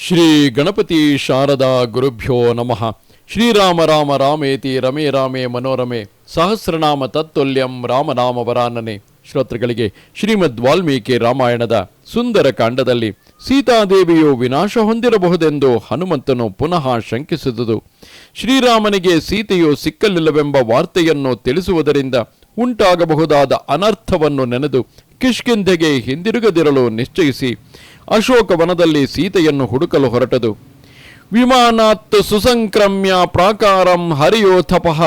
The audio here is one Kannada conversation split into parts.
ಶ್ರೀ ಗಣಪತಿ ಶಾರದಾ ಗುರುಭ್ಯೋ ನಮಃ. ಶ್ರೀರಾಮ ರಾಮ ರಾಮೇತಿ ರಮೇ ರಾಮೇ ಮನೋರಮೆ. ಸಹಸ್ರನಾಮ ತತ್ತುಲ್ಯಂ ರಾಮನಾಮ ವರಾನನೆ. ಶ್ರೋತೃಗಳಿಗೆ ಶ್ರೀಮದ್ ವಾಲ್ಮೀಕಿ ರಾಮಾಯಣದ ಸುಂದರ ಕಾಂಡದಲ್ಲಿ ಸೀತಾದೇವಿಯು ವಿನಾಶ ಹೊಂದಿರಬಹುದೆಂದು ಹನುಮಂತನು ಪುನಃ ಶಂಕಿಸಿದುದು. ಶ್ರೀರಾಮನಿಗೆ ಸೀತೆಯು ಸಿಕ್ಕಲಿಲ್ಲವೆಂಬ ವಾರ್ತೆಯನ್ನು ತಿಳಿಸುವುದರಿಂದ ಉಂಟಾಗಬಹುದಾದ ಅನರ್ಥವನ್ನು ನೆನೆದು ಕಿಷ್ಕಿಂಧೆಗೆ ಹಿಂದಿರುಗದಿರಲು ನಿಶ್ಚಯಿಸಿ ಅಶೋಕವನದಲ್ಲಿ ಸೀತೆಯನ್ನು ಹುಡುಕಲು ಹೊರಟದು. ವಿಮಾನಾತ್ ಸುಸಂಕ್ರಮ್ಯ ಪ್ರಾಕಾರಂ ಹರಿಯೋಥಪಃ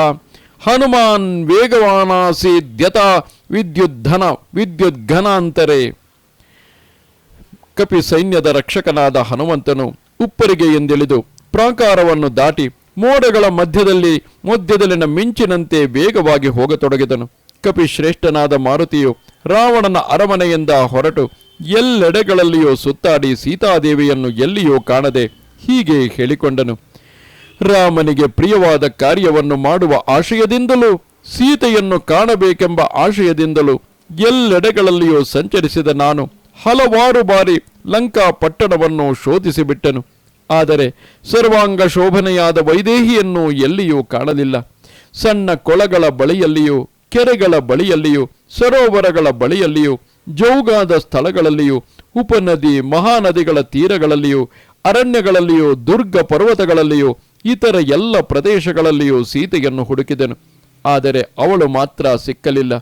ಹನುಮಾನ್ ವೇಗವಾನಾಸೀದ್ಯತ ವಿದ್ಯುದ್ಧನ, ವಿದ್ಯುದ್ಘನಾಂತರೆ. ಕಪಿ ಸೈನ್ಯದ ರಕ್ಷಕನಾದ ಹನುಮಂತನು ಉಪ್ಪರಿಗೆ ಎಂದಿಳಿದು ಪ್ರಾಕಾರವನ್ನು ದಾಟಿ ಮೋಡಗಳ ಮಧ್ಯದಲ್ಲಿ ಮಧ್ಯದಲ್ಲಿನ ಮಿಂಚಿನಂತೆ ವೇಗವಾಗಿ ಹೋಗತೊಡಗಿದನು. ಕಪಿ ಶ್ರೇಷ್ಠನಾದ ಮಾರುತಿಯು ರಾವಣನ ಅರಮನೆಯಿಂದ ಹೊರಟು ಎಲ್ಲೆಡೆಗಳಲ್ಲಿಯೂ ಸುತ್ತಾಡಿ ಸೀತಾದೇವಿಯನ್ನು ಎಲ್ಲಿಯೂ ಕಾಣದೆ ಹೀಗೆ ಹೇಳಿಕೊಂಡನು. ರಾಮನಿಗೆ ಪ್ರಿಯವಾದ ಕಾರ್ಯವನ್ನು ಮಾಡುವ ಆಶಯದಿಂದಲೂ, ಸೀತೆಯನ್ನು ಕಾಣಬೇಕೆಂಬ ಆಶಯದಿಂದಲೂ ಎಲ್ಲೆಡೆಗಳಲ್ಲಿಯೂ ಸಂಚರಿಸಿದ ನಾನು ಹಲವಾರು ಬಾರಿ ಲಂಕಾ ಪಟ್ಟಣವನ್ನು ಶೋಧಿಸಿಬಿಟ್ಟನು. ಆದರೆ ಸರ್ವಾಂಗ ಶೋಭನೆಯಾದ ವೈದೇಹಿಯನ್ನು ಎಲ್ಲಿಯೂ ಕಾಣಲಿಲ್ಲ. ಸಣ್ಣ ಕೊಳಗಳ ಬಳಿಯಲ್ಲಿಯೂ, ಕೆರೆಗಳ ಬಳಿಯಲ್ಲಿಯೂ, ಸರೋವರಗಳ ಬಳಿಯಲ್ಲಿಯೂ ಜೌಗಾದ ಸ್ಥಳಗಳಲ್ಲಿಯೂ, ಉಪನದಿ ಮಹಾನದಿಗಳ ತೀರಗಳಲ್ಲಿಯೂ, ಅರಣ್ಯಗಳಲ್ಲಿಯೂ, ದುರ್ಗ ಪರ್ವತಗಳಲ್ಲಿಯೂ, ಇತರ ಎಲ್ಲ ಪ್ರದೇಶಗಳಲ್ಲಿಯೂ ಸೀತೆಯನ್ನು ಹುಡುಕಿದನು. ಆದರೆ ಅವಳು ಮಾತ್ರ ಸಿಕ್ಕಲಿಲ್ಲ.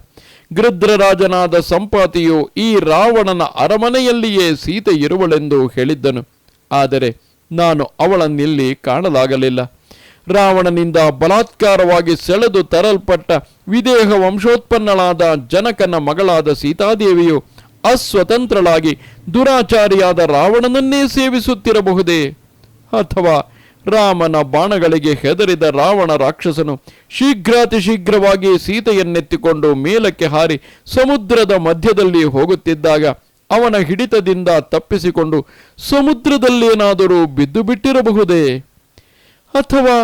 ಗೃದ್ರರಾಜನಾದ ಸಂಪಾತಿಯು ಈ ರಾವಣನ ಅರಮನೆಯಲ್ಲಿಯೇ ಸೀತೆ ಇರುವಳೆಂದು ಹೇಳಿದ್ದನು. ಆದರೆ ನಾನು ಅವಳನ್ನಿಲ್ಲಿ ಕಾಣಲಾಗಲಿಲ್ಲ. ರಾವಣನಿಂದ ಬಲಾತ್ಕಾರವಾಗಿ ಸೆಳೆದು ತರಲ್ಪಟ್ಟ ವಿದೇಹ ವಂಶೋತ್ಪನ್ನಳಾದ ಜನಕನ ಮಗಳಾದ ಸೀತಾದೇವಿಯು ಅಸ್ವತಂತ್ರಳಾಗಿ ದುರಾಚಾರಿಯಾದ ರಾವಣನನ್ನೇ ಸೇವಿಸುತ್ತಿರಬಹುದೇ? ಅಥವಾ ರಾಮನ ಬಾಣಗಳಿಗೆ ಹೆದರಿದ ರಾವಣ ರಾಕ್ಷಸನು ಶೀಘ್ರಾತಿ ಶೀಘ್ರವಾಗಿ ಸೀತೆಯನ್ನೆತ್ತಿಕೊಂಡು ಮೇಲಕ್ಕೆ ಹಾರಿ ಸಮುದ್ರದ ಮಧ್ಯದಲ್ಲಿ ಹೋಗುತ್ತಿದ್ದಾಗ ಅವನ ಹಿಡಿತದಿಂದ ತಪ್ಪಿಸಿಕೊಂಡು ಸಮುದ್ರದಲ್ಲೇನಾದರೂ ಬಿದ್ದು ಬಿಟ್ಟಿರಬಹುದೇ? ಅಥವಾ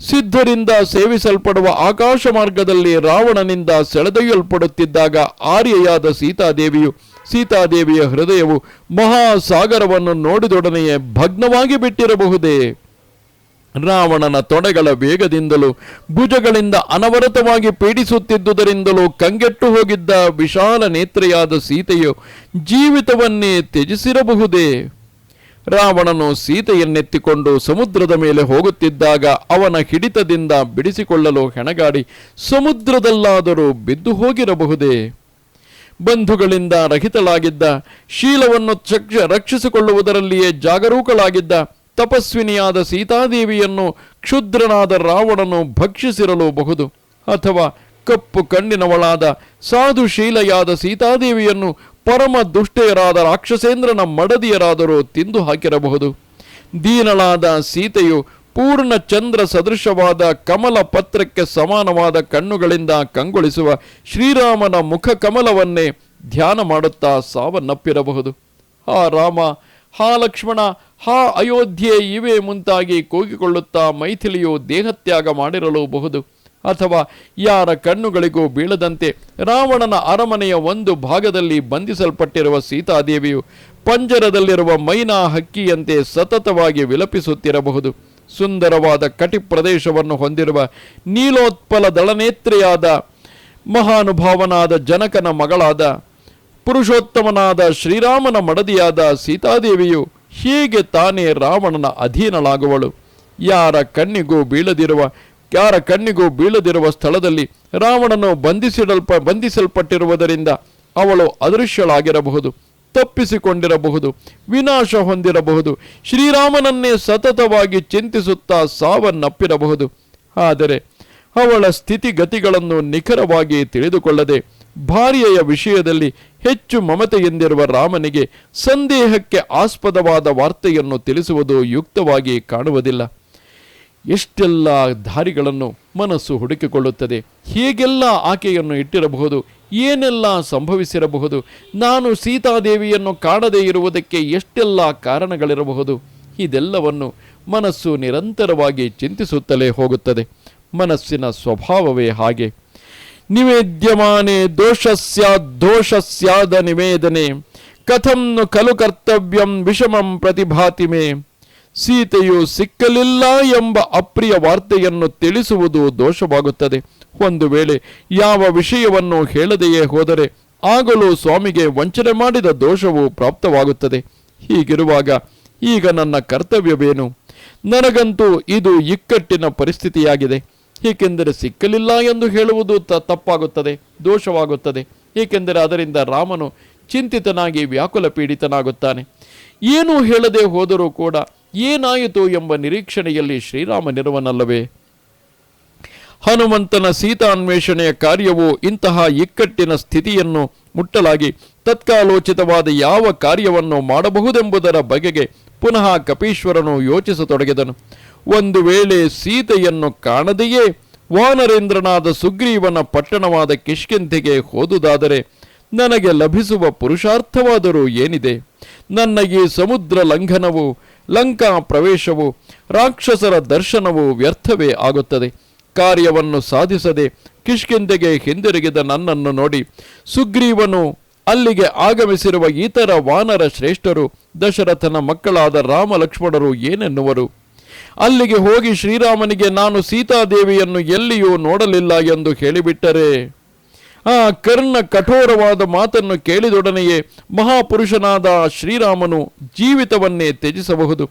ಸಿದ್ಧರಿಂದ ಸೇವಿಸಲ್ಪಡುವ ಆಕಾಶ ಮಾರ್ಗದಲ್ಲಿ ರಾವಣನಿಂದ ಸೆಳೆದೊಯ್ಯಲ್ಪಡುತ್ತಿದ್ದಾಗ ಆರ್ಯೆಯಾದ ಸೀತಾದೇವಿಯು, ಸೀತಾದೇವಿಯ ಹೃದಯವು ಮಹಾಸಾಗರವನ್ನು ನೋಡಿದೊಡನೆಯೇ ಭಗ್ನವಾಗಿ ಬಿಟ್ಟಿರಬಹುದೇ? ರಾವಣನ ತೊಡೆಗಳ ವೇಗದಿಂದಲೂ, ಭುಜಗಳಿಂದ ಅನವರತವಾಗಿ ಪೀಡಿಸುತ್ತಿದ್ದುದರಿಂದಲೂ ಕಂಗೆಟ್ಟು ಹೋಗಿದ್ದ ವಿಶಾಲ ನೇತ್ರೆಯಾದ ಸೀತೆಯು ಜೀವಿತವನ್ನೇ ತ್ಯಜಿಸಿರಬಹುದೇ? ರಾವಣನು ಸೀತೆಯನ್ನೆತ್ತಿಕೊಂಡು ಸಮುದ್ರದ ಮೇಲೆ ಹೋಗುತ್ತಿದ್ದಾಗ ಅವನ ಹಿಡಿತದಿಂದ ಬಿಡಿಸಿಕೊಳ್ಳಲು ಹೆಣಗಾಡಿ ಸಮುದ್ರದಲ್ಲಾದರೂ ಬಿದ್ದು ಹೋಗಿರಬಹುದೇ? ಬಂಧುಗಳಿಂದ ರಹಿತಳಾಗಿದ್ದ, ಶೀಲವನ್ನು ಚಕ್ಷ ರಕ್ಷಿಸಿಕೊಳ್ಳುವುದರಲ್ಲಿಯೇ ಜಾಗರೂಕಳಾಗಿದ್ದ, ತಪಸ್ವಿನಿಯಾದ ಸೀತಾದೇವಿಯನ್ನು ಕ್ಷುದ್ರನಾದ ರಾವಣನು ಭಕ್ಷಿಸಿರಲೂಬಹುದು. ಅಥವಾ ಕಪ್ಪು ಕಣ್ಣಿನವಳಾದ ಸಾಧುಶೀಲೆಯಾದ ಸೀತಾದೇವಿಯನ್ನು ಪರಮ ದುಷ್ಟೆಯರಾದ ರಾಕ್ಷಸೇಂದ್ರನ ಮಡದಿಯರಾದರೂ ತಿಂದು ಹಾಕಿರಬಹುದು. ದೀನಳಾದ ಸೀತೆಯು ಪೂರ್ಣ ಚಂದ್ರ ಸದೃಶವಾದ ಕಮಲ ಪತ್ರಕ್ಕೆ ಸಮಾನವಾದ ಕಣ್ಣುಗಳಿಂದ ಕಂಗೊಳಿಸುವ ಶ್ರೀರಾಮನ ಮುಖ ಕಮಲವನ್ನೇ ಧ್ಯಾನ ಮಾಡುತ್ತಾ ಸಾವನ್ನಪ್ಪಿರಬಹುದು. ಹಾ ರಾಮ, ಹಾ ಲಕ್ಷ್ಮಣ, ಹಾ ಅಯೋಧ್ಯೆ ಇವೇ ಮುಂತಾಗಿ ಕೂಗಿಕೊಳ್ಳುತ್ತಾ ಮೈಥಿಲಿಯು ದೇಹತ್ಯಾಗ ಮಾಡಿರಲು ಬಹುದು ಅಥವಾ ಯಾರ ಕಣ್ಣುಗಳಿಗೂ ಬೀಳದಂತೆ ರಾವಣನ ಅರಮನೆಯ ಒಂದು ಭಾಗದಲ್ಲಿ ಬಂಧಿಸಲ್ಪಟ್ಟಿರುವ ಸೀತಾದೇವಿಯು ಪಂಜರದಲ್ಲಿರುವ ಮೈನಾ ಹಕ್ಕಿಯಂತೆ ಸತತವಾಗಿ ವಿಲಪಿಸುತ್ತಿರಬಹುದು. ಸುಂದರವಾದ ಕಟಿ ಪ್ರದೇಶವನ್ನು ಹೊಂದಿರುವ ನೀಲೋತ್ಪಲ ದಳನೇತ್ರೆಯಾದ ಮಹಾನುಭಾವನಾದ ಜನಕನ ಮಗಳಾದ ಪುರುಷೋತ್ತಮನಾದ ಶ್ರೀರಾಮನ ಮಡದಿಯಾದ ಸೀತಾದೇವಿಯು ಹೀಗೆ ತಾನೇ ರಾವಣನ ಅಧೀನಳಾಗುವಳು. ಯಾರ ಕಣ್ಣಿಗೂ ಬೀಳದಿರುವ ಯಾರ ಕಣ್ಣಿಗೂ ಬೀಳದಿರುವ ಸ್ಥಳದಲ್ಲಿ ರಾವಣನು ಬಂಧಿಸಿಡಲ್ಪ, ಬಂಧಿಸಲ್ಪಟ್ಟಿರುವುದರಿಂದ ಅವಳು ಅದೃಶ್ಯಳಾಗಿರಬಹುದು, ತಪ್ಪಿಸಿಕೊಂಡಿರಬಹುದು, ವಿನಾಶ ಹೊಂದಿರಬಹುದು, ಶ್ರೀರಾಮನನ್ನೇ ಸತತವಾಗಿ ಚಿಂತಿಸುತ್ತಾ ಸಾವನ್ನಪ್ಪಿರಬಹುದು. ಆದರೆ ಅವಳ ಸ್ಥಿತಿಗತಿಗಳನ್ನು ನಿಖರವಾಗಿ ತಿಳಿದುಕೊಳ್ಳದೆ ಭಾರ್ಯೆಯ ವಿಷಯದಲ್ಲಿ ಹೆಚ್ಚು ಮಮತೆಯಿಂದಿರುವ ರಾಮನಿಗೆ ಸಂದೇಹಕ್ಕೆ ಆಸ್ಪದವಾದ ವಾರ್ತೆಯನ್ನು ತಿಳಿಸುವುದು ಯುಕ್ತವಾಗಿ ಕಾಣುವುದಿಲ್ಲ. ಎಷ್ಟೆಲ್ಲ ದಾರಿಗಳನ್ನು ಮನಸ್ಸು ಹುಡುಕಿಕೊಳ್ಳುತ್ತದೆ, ಹೇಗೆಲ್ಲ ಆಕೆಯನ್ನು ಇಟ್ಟಿರಬಹುದು, ಏನೆಲ್ಲ ಸಂಭವಿಸಿರಬಹುದು, ನಾನು ಸೀತಾದೇವಿಯನ್ನು ಕಾಣದೇ ಇರುವುದಕ್ಕೆ ಎಷ್ಟೆಲ್ಲ ಕಾರಣಗಳಿರಬಹುದು, ಇದೆಲ್ಲವನ್ನು ಮನಸ್ಸು ನಿರಂತರವಾಗಿ ಚಿಂತಿಸುತ್ತಲೇ ಹೋಗುತ್ತದೆ. ಮನಸ್ಸಿನ ಸ್ವಭಾವವೇ ಹಾಗೆ. ನಿವೇದ್ಯಮಾನೆ ದೋಷಸ್ಯ, ದೋಷಸ್ಯಾದ ನಿವೇದನೆ. ಕಥಂ ಕಲು ಕರ್ತವ್ಯಂ ವಿಷಮಂ ಪ್ರತಿಭಾತಿ ಮೇ ಸೀತೆಯು ಸಿಕ್ಕಲಿಲ್ಲ ಎಂಬ ಅಪ್ರಿಯ ವಾರ್ತೆಯನ್ನು ತಿಳಿಸುವುದು ದೋಷವಾಗುತ್ತದೆ. ಒಂದು ವೇಳೆ ಯಾವ ವಿಷಯವನ್ನು ಹೇಳದೆಯೇ ಹೋದರೆ ಆಗಲೂ ಸ್ವಾಮಿಗೆ ವಂಚನೆ ಮಾಡಿದ ದೋಷವು ಪ್ರಾಪ್ತವಾಗುತ್ತದೆ. ಹೀಗಿರುವಾಗ ಈಗ ನನ್ನ ಕರ್ತವ್ಯವೇನು? ನನಗಂತೂ ಇದು ಇಕ್ಕಟ್ಟಿನ ಪರಿಸ್ಥಿತಿಯಾಗಿದೆ. ಏಕೆಂದರೆ ಸಿಕ್ಕಲಿಲ್ಲ ಎಂದು ಹೇಳುವುದು ತ- ತಪ್ಪಾಗುತ್ತದೆ, ದೋಷವಾಗುತ್ತದೆ. ಏಕೆಂದರೆ ಅದರಿಂದ ರಾಮನು ಚಿಂತಿತನಾಗಿ ವ್ಯಾಕುಲ ಪೀಡಿತನಾಗುತ್ತಾನೆ. ಏನೂ ಹೇಳದೆ ಹೋದರೂ ಕೂಡ ಏನಾಯಿತು ಎಂಬ ನಿರೀಕ್ಷಣೆಯಲ್ಲಿ ಶ್ರೀರಾಮನಿರುವನಲ್ಲವೇ ಹನುಮಂತನ ಸೀತಾನ್ವೇಷಣೆಯ ಕಾರ್ಯವು ಇಂತಹ ಇಕ್ಕಟ್ಟಿನ ಸ್ಥಿತಿಯನ್ನು ಮುಟ್ಟಲಾಗಿ ತತ್ಕಾಲೋಚಿತವಾದ ಯಾವ ಕಾರ್ಯವನ್ನು ಮಾಡಬಹುದೆಂಬುದರ ಬಗೆಗೆ ಪುನಃ ಕಪೀಶ್ವರನು ಯೋಚಿಸತೊಡಗಿದನು. ಒಂದು ವೇಳೆ ಸೀತೆಯನ್ನು ಕಾಣದೆಯೇ ವಾನರೇಂದ್ರನಾದ ಸುಗ್ರೀವನ ಪಟ್ಟಣವಾದ ಕಿಷ್ಕಿಂತೆಗೆ ಹೋದುದಾದರೆ ನನಗೆ ಲಭಿಸುವ ಪುರುಷಾರ್ಥವಾದರೂ ಏನಿದೆ? ನನ್ನ ಈ ಸಮುದ್ರ ಲಂಘನವು ಲಂಕಾ ಪ್ರವೇಶವು ರಾಕ್ಷಸರ ದರ್ಶನವು ವ್ಯರ್ಥವೇ ಆಗುತ್ತದೆ. ಕಾರ್ಯವನ್ನು ಸಾಧಿಸದೆ ಕಿಷ್ಕಿಂದೆಗೆ ಹಿಂದಿರುಗಿದ ನನ್ನನ್ನು ನೋಡಿ ಸುಗ್ರೀವನು ಅಲ್ಲಿಗೆ ಆಗಮಿಸಿರುವ ಇತರ ವಾನರ ಶ್ರೇಷ್ಠರು, ದಶರಥನ ಮಕ್ಕಳಾದ ರಾಮ ಲಕ್ಷ್ಮಣರು ಏನೆನ್ನುವರು? ಅಲ್ಲಿಗೆ ಹೋಗಿ ಶ್ರೀರಾಮನಿಗೆ ನಾನು ಸೀತಾದೇವಿಯನ್ನು ಎಲ್ಲಿಯೂ ನೋಡಲಿಲ್ಲ ಎಂದು ಹೇಳಿಬಿಟ್ಟರೆ. ಆ ಕರ್ಣ ಕಠೋರವಾದ ಮಾತನ್ನು ಕೇಳಿದೊಡನೆಯೇ ಮಹಾಪುರುಷನಾದ ಶ್ರೀರಾಮನು ಜೀವಿತವನ್ನೇ ತ್ಯಜಿಸಬಹುದು.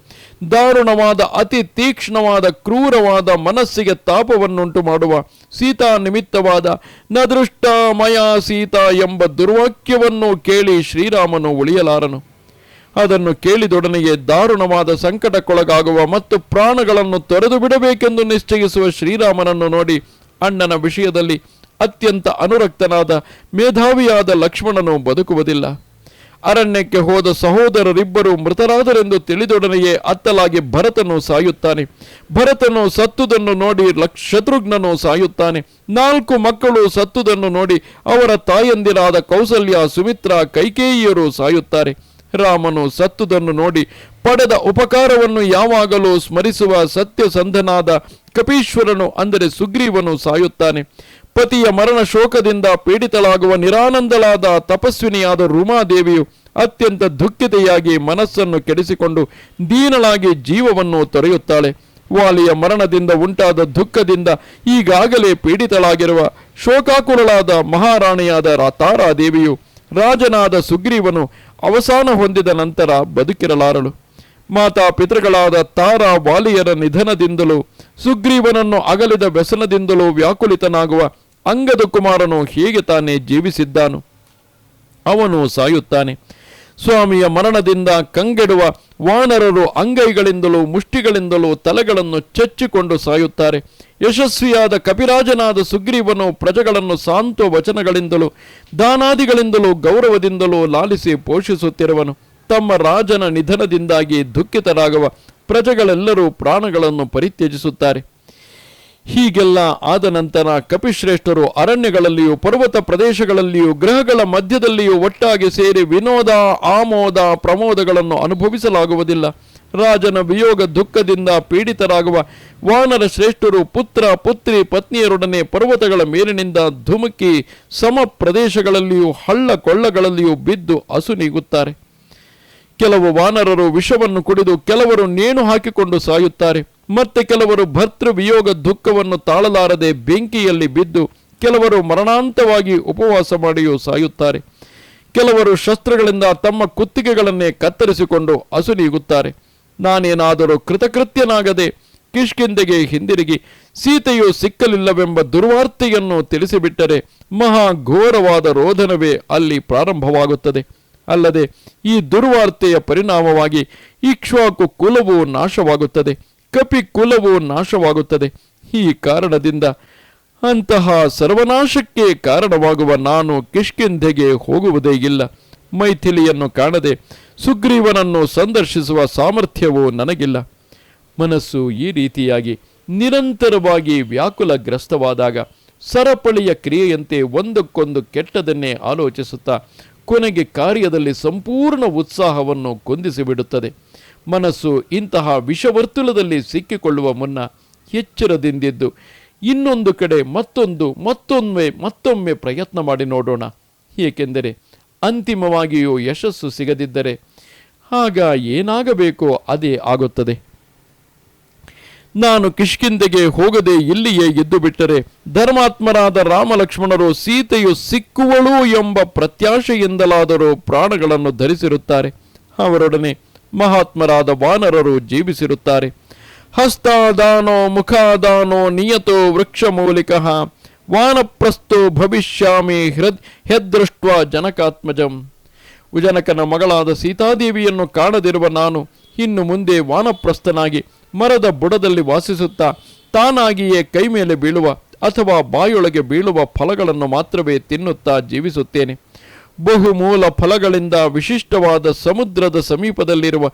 ದಾರುಣವಾದ, ಅತಿ ತೀಕ್ಷ್ಣವಾದ, ಕ್ರೂರವಾದ ಮನಸ್ಸಿಗೆ ತಾಪವನ್ನುಂಟು ಮಾಡುವ ಸೀತಾ ನಿಮಿತ್ತವಾದ ನದೃಷ್ಟ ಸೀತಾ ಎಂಬ ದುರ್ವಾಕ್ಯವನ್ನು ಕೇಳಿ ಶ್ರೀರಾಮನು ಉಳಿಯಲಾರನು. ಅದನ್ನು ಕೇಳಿದೊಡನೆಯೇ ದಾರುಣವಾದ ಸಂಕಟಕ್ಕೊಳಗಾಗುವ ಮತ್ತು ಪ್ರಾಣಗಳನ್ನು ತೊರೆದು ಬಿಡಬೇಕೆಂದು ನಿಶ್ಚಯಿಸುವ ಶ್ರೀರಾಮನನ್ನು ನೋಡಿ ಅಣ್ಣನ ವಿಷಯದಲ್ಲಿ ಅತ್ಯಂತ ಅನುರಕ್ತನಾದ ಮೇಧಾವಿಯಾದ ಲಕ್ಷ್ಮಣನು ಬದುಕುವುದಿಲ್ಲ. ಅರಣ್ಯಕ್ಕೆ ಹೋದ ಸಹೋದರರಿಬ್ಬರು ಮೃತರಾದರೆಂದು ತಿಳಿದೊಡನೆಯೇ ಅತ್ತಲಾಗಿ ಭರತನು ಸಾಯುತ್ತಾನೆ. ಭರತನು ಸತ್ತುದನ್ನು ನೋಡಿ ಲಕ್ಷ ಶತ್ರುಘ್ನನು ಸಾಯುತ್ತಾನೆ. ನಾಲ್ಕು ಮಕ್ಕಳು ಸತ್ತುದನ್ನು ನೋಡಿ ಅವರ ತಾಯಂದಿರಾದ ಕೌಸಲ್ಯ, ಸುಮಿತ್ರ, ಕೈಕೇಯಿಯರು ಸಾಯುತ್ತಾರೆ. ರಾಮನು ಸತ್ತುದನ್ನು ನೋಡಿ ಪಡೆದ ಉಪಕಾರವನ್ನು ಯಾವಾಗಲೂ ಸ್ಮರಿಸುವ ಸತ್ಯಸಂಧನಾದ ಕಪೀಶ್ವರನು ಅಂದರೆ ಸುಗ್ರೀವನು ಸಾಯುತ್ತಾನೆ. ಪತಿಯ ಮರಣ ಶೋಕದಿಂದ ಪೀಡಿತಳಾಗುವ ನಿರಾನಂದಳಾದ ತಪಸ್ವಿನಿಯಾದ ರುಮಾದೇವಿಯು ಅತ್ಯಂತ ದುಃಖಿತೆಯಾಗಿ ಮನಸ್ಸನ್ನು ಕೆಡಿಸಿಕೊಂಡು ದೀನಳಾಗಿ ಜೀವವನ್ನು ತೊರೆಯುತ್ತಾಳೆ. ವಾಲಿಯ ಮರಣದಿಂದ ಉಂಟಾದ ದುಃಖದಿಂದ ಈಗಾಗಲೇ ಪೀಡಿತಳಾಗಿರುವ ಶೋಕಾಕುರಳಾದ ಮಹಾರಾಣಿಯಾದ ತಾರಾದೇವಿಯು ರಾಜನಾದ ಸುಗ್ರೀವನು ಅವಸಾನ ಹೊಂದಿದ ನಂತರ ಬದುಕಿರಲಾರಳು. ಮಾತಾ ಪಿತೃಗಳಾದ ತಾರಾ ವಾಲಿಯರ ನಿಧನದಿಂದಲೂ ಸುಗ್ರೀವನನ್ನು ಅಗಲಿದ ವ್ಯಸನದಿಂದಲೂ ವ್ಯಾಕುಲಿತನಾಗುವ ಅಂಗದ ಕುಮಾರನು ಹೇಗೆ ತಾನೇ ಜೀವಿಸಿದ್ದಾನು ಅವನು ಸಾಯುತ್ತಾನೆ. ಸ್ವಾಮಿಯ ಮರಣದಿಂದ ಕಂಗೆಡುವ ವಾನರರು ಅಂಗೈಗಳಿಂದಲೂ ಮುಷ್ಟಿಗಳಿಂದಲೂ ತಲೆಗಳನ್ನು ಚಚ್ಚಿಕೊಂಡು ಸಾಯುತ್ತಾರೆ. ಯಶಸ್ವಿಯಾದ ಕಪಿರಾಜನಾದ ಸುಗ್ರೀವನು ಪ್ರಜೆಗಳನ್ನು ಸಾಂತ್ವ ವಚನಗಳಿಂದಲೂ, ದಾನಾದಿಗಳಿಂದಲೂ ಗೌರವದಿಂದಲೂ ಲಾಲಿಸಿ ಪೋಷಿಸುತ್ತಿರುವನು. ತಮ್ಮ ರಾಜನ ನಿಧನದಿಂದಾಗಿ ದುಃಖಿತರಾಗುವ ಪ್ರಜೆಗಳೆಲ್ಲರೂ ಪ್ರಾಣಗಳನ್ನು ಪರಿತ್ಯಜಿಸುತ್ತಾರೆ. ಹೀಗೆಲ್ಲ ಆದ ನಂತರ ಕಪಿಶ್ರೇಷ್ಠರು ಅರಣ್ಯಗಳಲ್ಲಿಯೂ, ಪರ್ವತ ಪ್ರದೇಶಗಳಲ್ಲಿಯೂ, ಗ್ರಹಗಳ ಮಧ್ಯದಲ್ಲಿಯೂ ಒಟ್ಟಾಗಿ ಸೇರಿ ವಿನೋದ, ಆಮೋದ ಪ್ರಮೋದಗಳನ್ನು ಅನುಭವಿಸಲಾಗುವುದಿಲ್ಲ. ರಾಜನ ವಿಯೋಗ ದುಃಖದಿಂದ ಪೀಡಿತರಾಗುವ ವಾನರ ಶ್ರೇಷ್ಠರು ಪುತ್ರ, ಪುತ್ರಿ, ಪತ್ನಿಯರೊಡನೆ ಪರ್ವತಗಳ ಮೇಲಿನಿಂದ ಧುಮುಕಿ ಸಮ ಪ್ರದೇಶಗಳಲ್ಲಿಯೂ, ಹಳ್ಳ ಕೊಳ್ಳಗಳಲ್ಲಿಯೂ ಬಿದ್ದು ಅಸುನೀಗುತ್ತಾರೆ ಕೆಲವು ವಾನರರು ವಿಷವನ್ನು ಕುಡಿದು, ಕೆಲವರು ನೇಣು ಹಾಕಿಕೊಂಡು ಸಾಯುತ್ತಾರೆ. ಮತ್ತೆ ಕೆಲವರು ಭರ್ತೃ ವಿಯೋಗ ದುಃಖವನ್ನು ತಾಳಲಾರದೆ ಬೆಂಕಿಯಲ್ಲಿ ಬಿದ್ದು ಕೆಲವರು ಮರಣಾಂತವಾಗಿ ಉಪವಾಸ ಮಾಡಿಯೂ ಸಾಯುತ್ತಾರೆ. ಕೆಲವರು ಶಸ್ತ್ರಗಳಿಂದ ತಮ್ಮ ಕುತ್ತಿಗೆಗಳನ್ನೇ ಕತ್ತರಿಸಿಕೊಂಡು ಅಸುನೀಗುತ್ತಾರೆ ನಾನೇನಾದರೂ ಕೃತಕೃತ್ಯನಾಗದೆ ಕಿಷ್ಕಿಂದೆಗೆ ಹಿಂದಿರುಗಿ ಸೀತೆಯು ಸಿಕ್ಕಲಿಲ್ಲವೆಂಬ ದುರ್ವಾರ್ತೆಯನ್ನು ತಿಳಿಸಿಬಿಟ್ಟರೆ ಮಹಾ ಘೋರವಾದ ರೋಧನವೇ ಅಲ್ಲಿ ಪ್ರಾರಂಭವಾಗುತ್ತದೆ. ಅಲ್ಲದೆ ಈ ದುರ್ವಾರ್ತೆಯ ಪರಿಣಾಮವಾಗಿ ಇಕ್ಷ್ವಾಕು ಕುಲವು ನಾಶವಾಗುತ್ತದೆ. ಕಪಿ ಕುಲವು ನಾಶವಾಗುತ್ತದೆ. ಈ ಕಾರಣದಿಂದ ಅಂತಹ ಸರ್ವನಾಶಕ್ಕೆ ಕಾರಣವಾಗುವ ನಾನು ಕಿಷ್ಕಿಂಧೆಗೆ ಹೋಗುವುದೇ ಇಲ್ಲ. ಮೈಥಿಲಿಯನ್ನು ಕಾಣದೆ ಸುಗ್ರೀವನನ್ನು ಸಂದರ್ಶಿಸುವ ಸಾಮರ್ಥ್ಯವೂ ನನಗಿಲ್ಲ. ಮನಸ್ಸು ಈ ರೀತಿಯಾಗಿ ನಿರಂತರವಾಗಿ ವ್ಯಾಕುಲಗ್ರಸ್ತವಾದಾಗ ಸರಪಳಿಯ ಕ್ರಿಯೆಯಂತೆ ಒಂದಕ್ಕೊಂದು ಕೆಟ್ಟದನ್ನೇ ಆಲೋಚಿಸುತ್ತಾ ಕೊನೆಗೆ ಕಾರ್ಯದಲ್ಲಿ ಸಂಪೂರ್ಣ ಉತ್ಸಾಹವನ್ನು ಕುಂದಿಸಿಬಿಡುತ್ತದೆ. ಮನಸ್ಸು ಇಂತಹ ವಿಷವರ್ತುಲದಲ್ಲಿ ಸಿಕ್ಕಿಕೊಳ್ಳುವ ಮುನ್ನ ಎಚ್ಚರದಿಂದಿದ್ದು, ಇನ್ನೊಂದು ಕಡೆ ಮತ್ತೊಂದು, ಮತ್ತೊಮ್ಮೆ ಮತ್ತೊಮ್ಮೆ ಪ್ರಯತ್ನ ಮಾಡಿ ನೋಡೋಣ. ಏಕೆಂದರೆ ಅಂತಿಮವಾಗಿಯೂ ಯಶಸ್ಸು ಸಿಗದಿದ್ದರೆ ಆಗ ಏನಾಗಬೇಕೋ ಅದೇ ಆಗುತ್ತದೆ. ನಾನು ಕಿಷ್ಕಿಂದೆಗೆ ಹೋಗದೆ ಇಲ್ಲಿಯೇ ಎದ್ದು ಬಿಟ್ಟರೆ ಧರ್ಮಾತ್ಮರಾದ ರಾಮಲಕ್ಷ್ಮಣರು ಸೀತೆಯು ಸಿಕ್ಕುವಳು ಎಂಬ ಪ್ರತ್ಯಾಶೆಯಿಂದಲಾದರೂ ಪ್ರಾಣಗಳನ್ನು ಧರಿಸಿರುತ್ತಾರೆ. ಅವರೊಡನೆ ಮಹಾತ್ಮರಾದ ವಾನರರು ಜೀವಿಸಿರುತ್ತಾರೆ. ಹಸ್ತಾದಾನೋ ಮುಖಾದಾನೋ ನಿಯತೋ ವೃಕ್ಷಮೂಲಿಕ ವಾನಪ್ರಸ್ಥೋ ಭವಿಷ್ಯಾಮಿ ಹೃದ್ ಹೆದೃಷ್ಟ ಜನಕಾತ್ಮಜಂ. ಉಜನಕನ ಮಗಳಾದ ಸೀತಾದೇವಿಯನ್ನು ಕಾಣದಿರುವ ನಾನು ಇನ್ನು ಮುಂದೆ ವಾನಪ್ರಸ್ಥನಾಗಿ ಮರದ ಬುಡದಲ್ಲಿ ವಾಸಿಸುತ್ತಾ ತಾನಾಗಿಯೇ ಕೈ ಮೇಲೆ ಬೀಳುವ ಅಥವಾ ಬಾಯೊಳಗೆ ಬೀಳುವ ಫಲಗಳನ್ನು ಮಾತ್ರವೇ ತಿನ್ನುತ್ತಾ ಜೀವಿಸುತ್ತೇನೆ. ಬಹುಮೂಲ ಫಲಗಳಿಂದ ವಿಶಿಷ್ಟವಾದ ಸಮುದ್ರದ ಸಮೀಪದಲ್ಲಿರುವ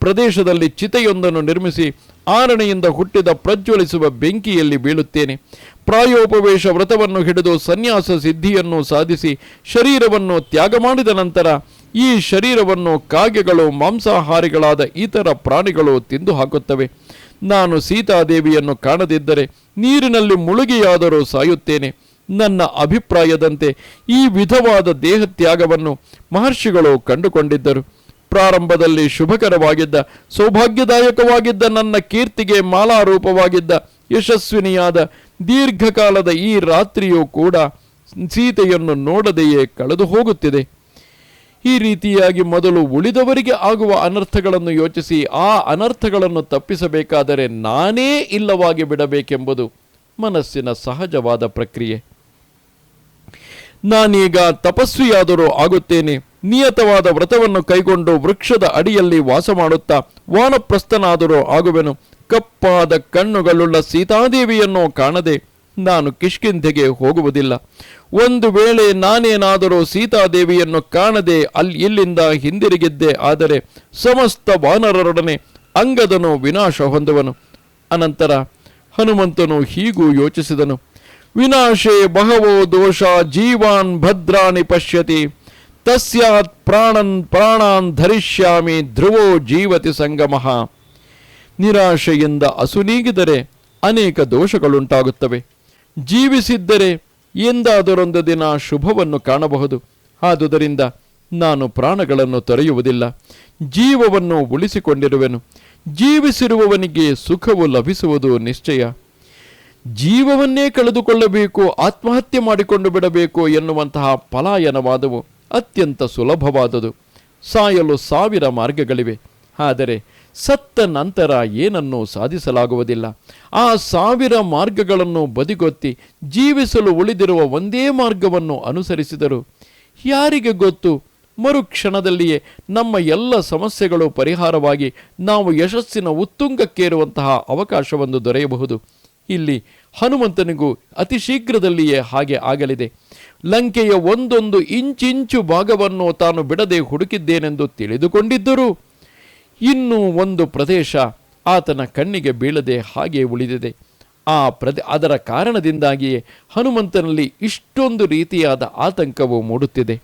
ಪ್ರದೇಶದಲ್ಲಿ ಚಿತೆಯೊಂದನ್ನು ನಿರ್ಮಿಸಿ ಆರಣೆಯಿಂದ ಹುಟ್ಟಿದ ಪ್ರಜ್ವಲಿಸುವ ಬೆಂಕಿಯಲ್ಲಿ ಬೀಳುತ್ತೇನೆ. ಪ್ರಾಯೋಪವೇಶ ವ್ರತವನ್ನು ಹಿಡಿದು ಸನ್ಯಾಸ ಸಿದ್ಧಿಯನ್ನು ಸಾಧಿಸಿ ಶರೀರವನ್ನು ತ್ಯಾಗ ಮಾಡಿದ ನಂತರ ಈ ಶರೀರವನ್ನು ಕಾಗೆಗಳು, ಮಾಂಸಾಹಾರಿಗಳಾದ ಇತರ ಪ್ರಾಣಿಗಳು ತಿಂದು ಹಾಕುತ್ತವೆ. ನಾನು ಸೀತಾದೇವಿಯನ್ನು ಕಾಣದಿದ್ದರೆ ನೀರಿನಲ್ಲಿ ಮುಳುಗಿಯಾದರೂ ಸಾಯುತ್ತೇನೆ. ನನ್ನ ಅಭಿಪ್ರಾಯದಂತೆ ಈ ವಿಧವಾದ ದೇಹತ್ಯಾಗವನ್ನು ಮಹರ್ಷಿಗಳು ಕಂಡುಕೊಂಡಿದ್ದರು. ಪ್ರಾರಂಭದಲ್ಲಿ ಶುಭಕರವಾಗಿದ್ದ, ಸೌಭಾಗ್ಯದಾಯಕವಾಗಿದ್ದ ನನ್ನ ಕೀರ್ತಿಗೆ ಮಾಲಾರೂಪವಾಗಿದ್ದ, ಯಶಸ್ವಿನಿಯಾದ ದೀರ್ಘಕಾಲದ ಈ ರಾತ್ರಿಯೂ ಕೂಡ ಸೀತೆಯನ್ನು ನೋಡದೆಯೇ ಕಳೆದು ಹೋಗುತ್ತಿದೆ. ಈ ರೀತಿಯಾಗಿ ಮೊದಲು ಉಳಿದವರಿಗೆ ಆಗುವ ಅನರ್ಥಗಳನ್ನು ಯೋಚಿಸಿ, ಆ ಅನರ್ಥಗಳನ್ನು ತಪ್ಪಿಸಬೇಕಾದರೆ ನಾನೇ ಇಲ್ಲವಾಗಿ ಬಿಡಬೇಕೆಂಬುದು ಮನಸ್ಸಿನ ಸಹಜವಾದ ಪ್ರಕ್ರಿಯೆ. ನಾನೀಗ ತಪಸ್ವಿಯಾದರೂ ಆಗುತ್ತೇನೆ. ನಿಯತವಾದ ವ್ರತವನ್ನು ಕೈಗೊಂಡು ವೃಕ್ಷದ ಅಡಿಯಲ್ಲಿ ವಾಸ ಮಾಡುತ್ತಾ ವಾನಪ್ರಸ್ಥನಾದರೂ ಆಗುವೆನು. ಕಪ್ಪಾದ ಕಣ್ಣುಗಳುಳ್ಳ ಸೀತಾದೇವಿಯನ್ನು ಕಾಣದೆ ನಾನು ಕಿಷ್ಕಿಂಧೆಗೆ ಹೋಗುವುದಿಲ್ಲ. ಒಂದು ವೇಳೆ ನಾನೇನಾದರೂ ಸೀತಾದೇವಿಯನ್ನು ಕಾಣದೆ ಅಲ್ಲಿ ಇಲ್ಲಿಂದ ಹಿಂದಿರುಗಿದ್ದೆ ಆದರೆ ಸಮಸ್ತ ವಾನರರೊಡನೆ ಅಂಗದನು ವಿನಾಶ ಹೊಂದುವನು. ಅನಂತರ ಹನುಮಂತನು ಹೀಗೂ ಯೋಚಿಸಿದನು. ವಿನಾಶೇ ಬಹವೋ ದೋಷ, ಜೀವಾನ್ ಭದ್ರಾಣಿ ಪಶ್ಯತಿ, ತಸ್ಯಾತ್ ಪ್ರಾಣನ್ ಪ್ರಾಣಾನ್ ಧರಿಷ್ಯಾಮಿ ಧ್ರುವೋ ಜೀವತಿ ಸಂಗಮಃ. ನಿರಾಶೆಯಿಂದ ಅಸುನೀಗಿದರೆ ಅನೇಕ ದೋಷಗಳುಂಟಾಗುತ್ತವೆ. ಜೀವಿಸಿದ್ದರೆ ಎಂದಾದರೊಂದು ದಿನ ಶುಭವನ್ನು ಕಾಣಬಹುದು. ಆದುದರಿಂದ ನಾನು ಪ್ರಾಣಗಳನ್ನು ತೊರೆಯುವುದಿಲ್ಲ. ಜೀವವನ್ನು ಉಳಿಸಿಕೊಂಡಿರುವೆನು. ಜೀವಿಸಿರುವವನಿಗೆ ಸುಖವು ಲಭಿಸುವುದು ನಿಶ್ಚಯ. ಜೀವವನ್ನೇ ಕಳೆದುಕೊಳ್ಳಬೇಕು, ಆತ್ಮಹತ್ಯೆ ಮಾಡಿಕೊಂಡು ಬಿಡಬೇಕು ಎನ್ನುವಂತಹ ಪಲಾಯನವಾದವು ಅತ್ಯಂತ ಸುಲಭವಾದುದು. ಸಾಯಲು ಸಾವಿರ ಮಾರ್ಗಗಳಿವೆ. ಆದರೆ ಸತ್ತ ನಂತರ ಏನನ್ನೂ ಸಾಧಿಸಲಾಗುವುದಿಲ್ಲ. ಆ ಸಾವಿರ ಮಾರ್ಗಗಳನ್ನು ಬದಿಗೊತ್ತಿ ಜೀವಿಸಲು ಉಳಿದಿರುವ ಒಂದೇ ಮಾರ್ಗವನ್ನು ಅನುಸರಿಸಿದರು. ಯಾರಿಗೆ ಗೊತ್ತು? ಮರುಕ್ಷಣದಲ್ಲಿಯೇ ನಮ್ಮ ಎಲ್ಲ ಸಮಸ್ಯೆಗಳು ಪರಿಹಾರವಾಗಿ ನಾವು ಯಶಸ್ಸಿನ ಉತ್ತುಂಗಕ್ಕೇರುವಂತಹ ಅವಕಾಶವೊಂದು ದೊರೆಯಬಹುದು. ಇಲ್ಲಿ ಹನುಮಂತನಿಗೂ ಅತಿ ಶೀಘ್ರದಲ್ಲಿಯೇ ಹಾಗೆ ಆಗಲಿದೆ. ಲಂಕೆಯ ಒಂದೊಂದು ಇಂಚಿಂಚು ಭಾಗವನ್ನು ತಾನು ಬಿಡದೆ ಹುಡುಕಿದ್ದೇನೆಂದು ತಿಳಿದುಕೊಂಡಿದ್ದರೂ. ಇನ್ನೂ ಒಂದು ಪ್ರದೇಶ ಆತನ ಕಣ್ಣಿಗೆ ಬೀಳದೆ ಹಾಗೆ ಉಳಿದಿದೆ. ಆ ಪ್ರದೇ, ಅದರ ಕಾರಣದಿಂದಾಗಿಯೇ ಹನುಮಂತನಲ್ಲಿ ಇಷ್ಟೊಂದು ರೀತಿಯಾದ ಆತಂಕವು ಮೂಡುತ್ತಿದೆ.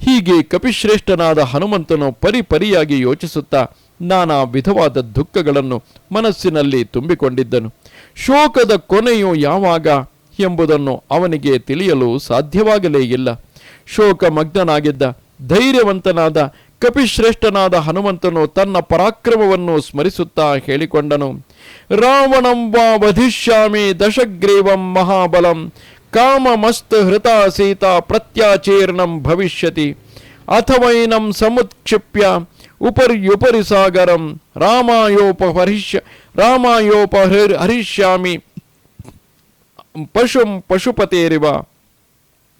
ಹೀಗೆ ಕಪಿಶ್ರೇಷ್ಠನಾದ ಹನುಮಂತನು ಪರಿಪರಿಯಾಗಿ ಯೋಚಿಸುತ್ತಾ ನಾನಾ ವಿಧವಾದ ದುಃಖಗಳನ್ನು ಮನಸ್ಸಿನಲ್ಲಿ ತುಂಬಿಕೊಂಡಿದ್ದನು. ಶೋಕದ ಕೊನೆಯು ಯಾವಾಗ ಎಂಬುದನ್ನು ಅವನಿಗೆ ತಿಳಿಯಲು ಸಾಧ್ಯವಾಗಲೇ ಇಲ್ಲ. ಶೋಕಮಗ್ನನಾಗಿದ್ದ ಧೈರ್ಯವಂತನಾದ, ಕಪಿಶ್ರೇಷ್ಠನಾದ ಹನುಮಂತನು ತನ್ನ ಪರಾಕ್ರಮವನ್ನು ಸ್ಮರಿಸುತ್ತಾ ಹೇಳಿಕೊಂಡನು. ರಾವಣಂ ವಾ ವಧಿಷ್ಯಾಮಿ ದಶಗ್ರೀವಂ ಮಹಾಬಲಂ, ಕಾಮಮಸ್ತ್ ಹೃತ ಸೀತಾ ಪ್ರತ್ಯಾಚೀರ್ಣಂ ಭವಿಷ್ಯತಿ, ಅಥವೈನಂ ಸಮುತ್ಕ್ಷಿಪ್ಯ ಉಪರ್ಯುಪರಿ ಸಾಗರಂ ರಾಮಾಯೋಪಹರಿಷ್ಯ ರಾಮಾಯೋಪಹರ್ ಹರಿಷ್ಯಾಮಿ, ಪಶುಂ, ಪಶುಪತೇರಿವ,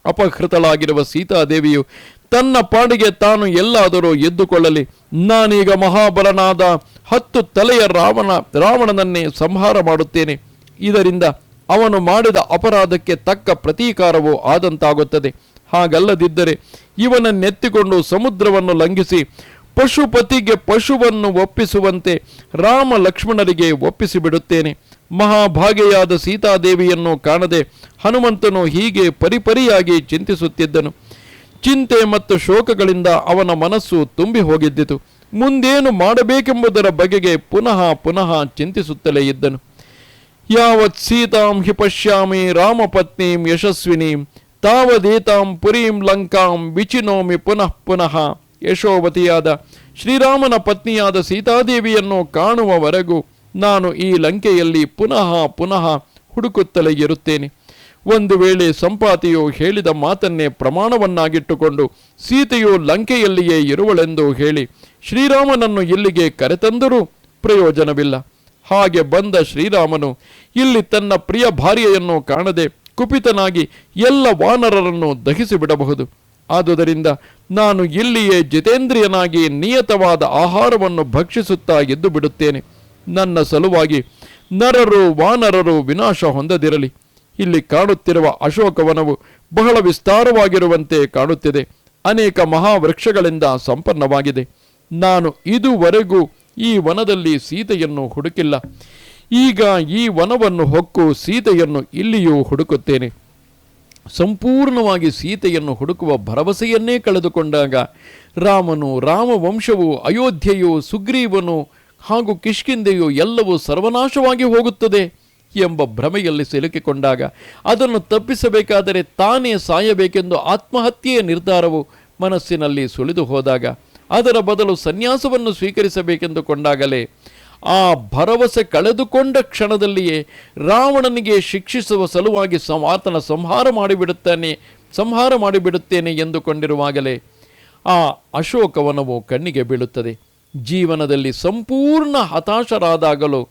ಅಪಹೃತಳಾಗಿರುವ ಸೀತಾದೇವಿಯು ತನ್ನ ಪಾಡಿಗೆ ತಾನು ಎಲ್ಲಾದರೂ ಎದ್ದುಕೊಳ್ಳಲಿ. ನಾನೀಗ ಮಹಾಬಲನಾದ ಹತ್ತು ತಲೆಯ ರಾವಣ, ರಾವಣನನ್ನೇ ಸಂಹಾರ ಮಾಡುತ್ತೇನೆ. ಇದರಿಂದ ಅವನು ಮಾಡಿದ ಅಪರಾಧಕ್ಕೆ ತಕ್ಕ ಪ್ರತೀಕಾರವು ಆದಂತಾಗುತ್ತದೆ. ಹಾಗಲ್ಲದಿದ್ದರೆ ಇವನನ್ನೆತ್ತಿಕೊಂಡು ಸಮುದ್ರವನ್ನು ಲಂಘಿಸಿ ಪಶುಪತಿಗೆ ಪಶುವನ್ನು ಒಪ್ಪಿಸುವಂತೆ ರಾಮ ಲಕ್ಷ್ಮಣರಿಗೆ ಒಪ್ಪಿಸಿಬಿಡುತ್ತೇನೆ. ಮಹಾಭಾಗೆಯಾದ ಸೀತಾದೇವಿಯನ್ನು ಕಾಣದೆ ಹನುಮಂತನು ಹೀಗೆ ಪರಿಪರಿಯಾಗಿ ಚಿಂತಿಸುತ್ತಿದ್ದನು. ಚಿಂತೆ ಮತ್ತು ಶೋಕಗಳಿಂದ ಅವನ ಮನಸ್ಸು ತುಂಬಿ ಹೋಗಿದ್ದಿತು. ಮುಂದೇನು ಮಾಡಬೇಕೆಂಬುದರ ಬಗೆಗೆ ಪುನಃ ಪುನಃ ಚಿಂತಿಸುತ್ತಲೇ ಇದ್ದನು. ಯಾವತ್ ಸೀತಾಂ ಹಿ ಪಶ್ಯಾಮಿ ರಾಮಪತ್ನೀಂ ಯಶಸ್ವಿನೀಂ, ತಾವದೇತಾಂ ಪುರೀಂ ಲಂಕಾಂ ವಿಚಿನೋಮಿ ಪುನಃ ಪುನಃ ಯಶೋವತಿಯಾದ ಶ್ರೀರಾಮನ ಪತ್ನಿಯಾದ ಸೀತಾದೇವಿಯನ್ನು ಕಾಣುವವರೆಗೂ ನಾನು ಈ ಲಂಕೆಯಲ್ಲಿ ಪುನಃ ಪುನಃ ಹುಡುಕುತ್ತಲೇ ಇರುತ್ತೇನೆ. ಒಂದು ವೇಳೆ ಸಂಪಾತಿಯು ಹೇಳಿದ ಮಾತನ್ನೇ ಪ್ರಮಾಣವನ್ನಾಗಿಟ್ಟುಕೊಂಡು ಸೀತೆಯು ಲಂಕೆಯಲ್ಲಿಯೇ ಇರುವಳೆಂದು ಹೇಳಿ ಶ್ರೀರಾಮನನ್ನು ಇಲ್ಲಿಗೆ ಕರೆತಂದರೂ ಪ್ರಯೋಜನವಿಲ್ಲ. ಹಾಗೆ ಬಂದ ಶ್ರೀರಾಮನು ಇಲ್ಲಿ ತನ್ನ ಪ್ರಿಯ ಭಾರ್ಯೆಯನ್ನು ಕಾಣದೆ ಕುಪಿತನಾಗಿ ಎಲ್ಲ ವಾನರರನ್ನು ದಹಿಸಿಬಿಡಬಹುದು. ಆದುದರಿಂದ ನಾನು ಇಲ್ಲಿಯೇ ಜಿತೇಂದ್ರಿಯನಾಗಿ ನಿಯತವಾದ ಆಹಾರವನ್ನು ಭಕ್ಷಿಸುತ್ತಾ ಎದ್ದು ಬಿಡುತ್ತೇನೆ. ನನ್ನ ಸಲುವಾಗಿ ನರರು ವಾನರರು ವಿನಾಶ ಹೊಂದದಿರಲಿ. ಇಲ್ಲಿ ಕಾಣುತ್ತಿರುವ ಅಶೋಕವನವು ಬಹಳ ವಿಸ್ತಾರವಾಗಿರುವಂತೆ ಕಾಣುತ್ತಿದೆ. ಅನೇಕ ಮಹಾವೃಕ್ಷಗಳಿಂದ ಸಂಪನ್ನವಾಗಿದೆ. ನಾನು ಇದುವರೆಗೂ ಈ ವನದಲ್ಲಿ ಸೀತೆಯನ್ನು ಹುಡುಕಿಲ್ಲ. ಈಗ ಈ ವನವನ್ನು ಹೊಕ್ಕು ಸೀತೆಯನ್ನು ಇಲ್ಲಿಯೂ ಹುಡುಕುತ್ತೇನೆ. ಸಂಪೂರ್ಣವಾಗಿ ಸೀತೆಯನ್ನು ಹುಡುಕುವ ಭರವಸೆಯನ್ನೇ ಕಳೆದುಕೊಂಡಾಗ ರಾಮನು ರಾಮವಂಶವು ಅಯೋಧ್ಯೆಯು, ಸುಗ್ರೀವನು ಹಾಗೂ ಕಿಷ್ಕಿಂದೆಯು ಎಲ್ಲವೂ ಸರ್ವನಾಶವಾಗಿ ಹೋಗುತ್ತದೆ ಎಂಬ ಭ್ರಮೆಯಲ್ಲಿ ಸಿಲುಕಿಕೊಂಡಾಗ ಅದನ್ನು ತಪ್ಪಿಸಬೇಕಾದರೆ ತಾನೇ ಸಾಯಬೇಕೆಂದು ಆತ್ಮಹತ್ಯೆಯ ನಿರ್ಧಾರವು ಮನಸ್ಸಿನಲ್ಲಿ ಸುಳಿದು ಹೋದಾಗ ಅದರ ಬದಲು ಸನ್ಯಾಸವನ್ನು ಸ್ವೀಕರಿಸಬೇಕೆಂದುಕೊಂಡಾಗಲೇ ಆ ಭರವಸೆ ಕಳೆದುಕೊಂಡ ಕ್ಷಣದಲ್ಲಿಯೇ ರಾವಣನಿಗೆ ಶಿಕ್ಷಿಸುವ ಸಲುವಾಗಿ ಆತನ ಸಂಹಾರ ಮಾಡಿಬಿಡುತ್ತಾನೆ, ಸಂಹಾರ ಮಾಡಿಬಿಡುತ್ತೇನೆ ಎಂದುಕೊಂಡಿರುವಾಗಲೇ ಆ ಅಶೋಕವನವು ಕಣ್ಣಿಗೆ ಬೀಳುತ್ತದೆ. ಜೀವನದಲ್ಲಿ ಸಂಪೂರ್ಣ ಹತಾಶರಾದಾಗಲೂ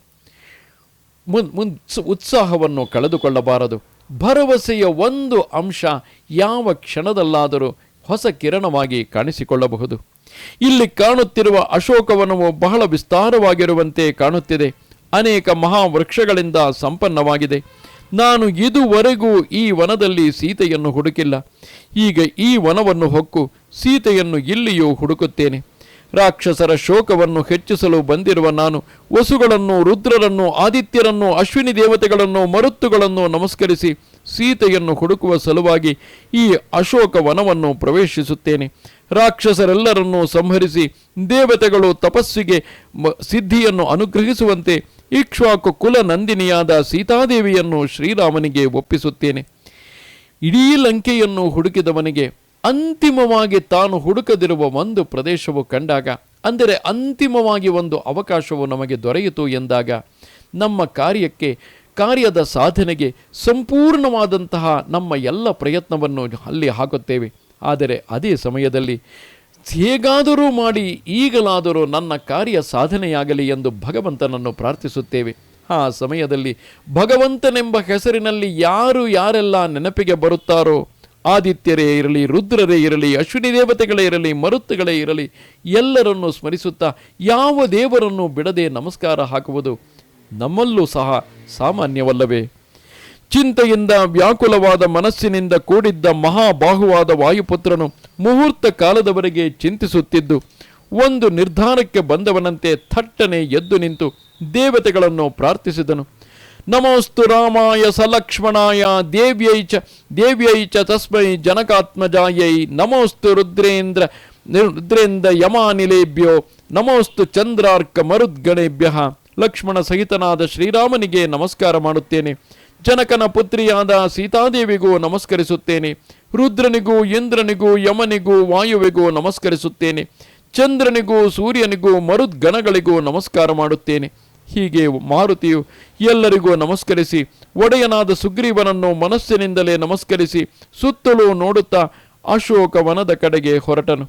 ಮುನ್ ಮುನ್ ಉತ್ಸಾಹವನ್ನು ಕಳೆದುಕೊಳ್ಳಬಾರದು. ಭರವಸೆಯ ಒಂದು ಅಂಶ ಯಾವ ಕ್ಷಣದಲ್ಲಾದರೂ ಹೊಸ ಕಿರಣವಾಗಿ ಕಾಣಿಸಿಕೊಳ್ಳಬಹುದು. ಇಲ್ಲಿ ಕಾಣುತ್ತಿರುವ ಅಶೋಕವನವು ಬಹಳ ವಿಸ್ತಾರವಾಗಿರುವಂತೆ ಕಾಣುತ್ತಿದೆ. ಅನೇಕ ಮಹಾವೃಕ್ಷಗಳಿಂದ ಸಂಪನ್ನವಾಗಿದೆ. ನಾನು ಇದುವರೆಗೂ ಈ ವನದಲ್ಲಿ ಸೀತೆಯನ್ನು ಹುಡುಕಿಲ್ಲ. ಈಗ ಈ ವನವನ್ನು ಹೊಕ್ಕು, ಸೀತೆಯನ್ನು ಇಲ್ಲಿಯೂ ಹುಡುಕುತ್ತೇನೆ. ರಾಕ್ಷಸರ ಶೋಕವನ್ನು ಹೆಚ್ಚಿಸಲು ಬಂದಿರುವ ನಾನು ವಸುಗಳನ್ನು, ರುದ್ರರನ್ನು, ಆದಿತ್ಯರನ್ನು, ಅಶ್ವಿನಿ ದೇವತೆಗಳನ್ನು, ಮರುತ್ತುಗಳನ್ನು ನಮಸ್ಕರಿಸಿ ಸೀತೆಯನ್ನು ಹುಡುಕುವ ಸಲುವಾಗಿ ಈ ಅಶೋಕ ವನವನ್ನು ಪ್ರವೇಶಿಸುತ್ತೇನೆ. ರಾಕ್ಷಸರೆಲ್ಲರನ್ನೂ ಸಂಹರಿಸಿ ದೇವತೆಗಳು ತಪಸ್ಸಿಗೆ ಸಿದ್ಧಿಯನ್ನು ಅನುಗ್ರಹಿಸುವಂತೆ ಇಕ್ಷ್ವಾಕು ಕುಲ ನಂದಿನಿಯಾದ ಸೀತಾದೇವಿಯನ್ನು ಶ್ರೀರಾಮನಿಗೆ ಒಪ್ಪಿಸುತ್ತೇನೆ. ಇಡೀ ಲಂಕೆಯನ್ನು ಹುಡುಕಿದವನಿಗೆ ಅಂತಿಮವಾಗಿ ತಾನು ಹುಡುಕದಿರುವ ಒಂದು ಪ್ರದೇಶವು ಕಂಡಾಗ, ಅಂದರೆ ಅಂತಿಮವಾಗಿ ಒಂದು ಅವಕಾಶವು ನಮಗೆ ದೊರೆಯಿತು ಎಂದಾಗ, ನಮ್ಮ ಕಾರ್ಯಕ್ಕೆ, ಕಾರ್ಯದ ಸಾಧನೆಗೆ ಸಂಪೂರ್ಣವಾದಂತಹ ನಮ್ಮ ಎಲ್ಲ ಪ್ರಯತ್ನವನ್ನು ಅಲ್ಲಿ ಹಾಕುತ್ತೇವೆ. ಆದರೆ ಅದೇ ಸಮಯದಲ್ಲಿ ಹೇಗಾದರೂ ಮಾಡಿ ಈಗಲಾದರೂ ನನ್ನ ಕಾರ್ಯ ಸಾಧನೆಯಾಗಲಿ ಎಂದು ಭಗವಂತನನ್ನು ಪ್ರಾರ್ಥಿಸುತ್ತೇವೆ. ಆ ಸಮಯದಲ್ಲಿ ಭಗವಂತನೆಂಬ ಹೆಸರಿನಲ್ಲಿ ಯಾರು ಯಾರೆಲ್ಲ ನೆನಪಿಗೆ ಬರುತ್ತಾರೋ ಆದಿತ್ಯರೇ ಇರಲಿ, ರುದ್ರರೇ ಇರಲಿ, ಅಶ್ವಿನಿ ದೇವತೆಗಳೇ ಇರಲಿ, ಮರುತ್ತುಗಳೇ ಇರಲಿ, ಎಲ್ಲರನ್ನು ಸ್ಮರಿಸುತ್ತಾ ಯಾವ ದೇವರನ್ನು ಬಿಡದೆ ನಮಸ್ಕಾರ ಹಾಕುವುದು ನಮ್ಮಲ್ಲೂ ಸಹ ಸಾಮಾನ್ಯವಲ್ಲವೇ? ಚಿಂತೆಯಿಂದ ವ್ಯಾಕುಲವಾದ ಮನಸ್ಸಿನಿಂದ ಕೂಡಿದ್ದ ಮಹಾಬಾಹುವಾದ ವಾಯುಪುತ್ರನು ಮುಹೂರ್ತ ಕಾಲದವರೆಗೆ ಚಿಂತಿಸುತ್ತಿದ್ದು, ಒಂದು ನಿರ್ಧಾರಕ್ಕೆ ಬಂದವನಂತೆ ಥಟ್ಟನೆ ಎದ್ದು ನಿಂತು ದೇವತೆಗಳನ್ನು ಪ್ರಾರ್ಥಿಸಿದನು. ನಮೋಸ್ತು ರಾಮಾಯ ಸಲಕ್ಷ್ಮಣಾಯ, ದೇವ್ಯೈ ಚ ದೇವ್ಯೈ ಚ ತಸ್ಮೈ ಜನಕಾತ್ಮಜಾಯೈ, ನಮೋಸ್ತು ರುದ್ರೇಂದ್ರ ರುದ್ರೇಂದ್ರ ಯಮಾನಿಲೇಭ್ಯೋ, ನಮೋಸ್ತು ಚಂದ್ರಾರ್ಕ ಮರುದ್ಗಣೇಭ್ಯ. ಲಕ್ಷ್ಮಣ ಸಹಿತನಾದ ಶ್ರೀರಾಮನಿಗೆ ನಮಸ್ಕಾರ ಮಾಡುತ್ತೇನೆ. ಜನಕನ ಪುತ್ರಿಯಾದ ಸೀತಾದೇವಿಗೂ ನಮಸ್ಕರಿಸುತ್ತೇನೆ. ರುದ್ರನಿಗೂ, ಇಂದ್ರನಿಗೂ, ಯಮನಿಗೂ, ವಾಯುವಿಗೂ ನಮಸ್ಕರಿಸುತ್ತೇನೆ. ಚಂದ್ರನಿಗೂ, ಸೂರ್ಯನಿಗೂ ಮರುದ್ಗಣಗಳಿಗೂ ನಮಸ್ಕಾರ ಮಾಡುತ್ತೇನೆ. ಹೀಗೆ ಮಾರುತಿಯು ಎಲ್ಲರಿಗೂ ನಮಸ್ಕರಿಸಿ, ಒಡೆಯನಾದ ಸುಗ್ರೀವನನ್ನು ಮನಸ್ಸಿನಿಂದಲೇ ನಮಸ್ಕರಿಸಿ, ಸುತ್ತಲೂ ನೋಡುತ್ತಾ ಅಶೋಕ ವನದ ಕಡೆಗೆ ಹೊರಟನು.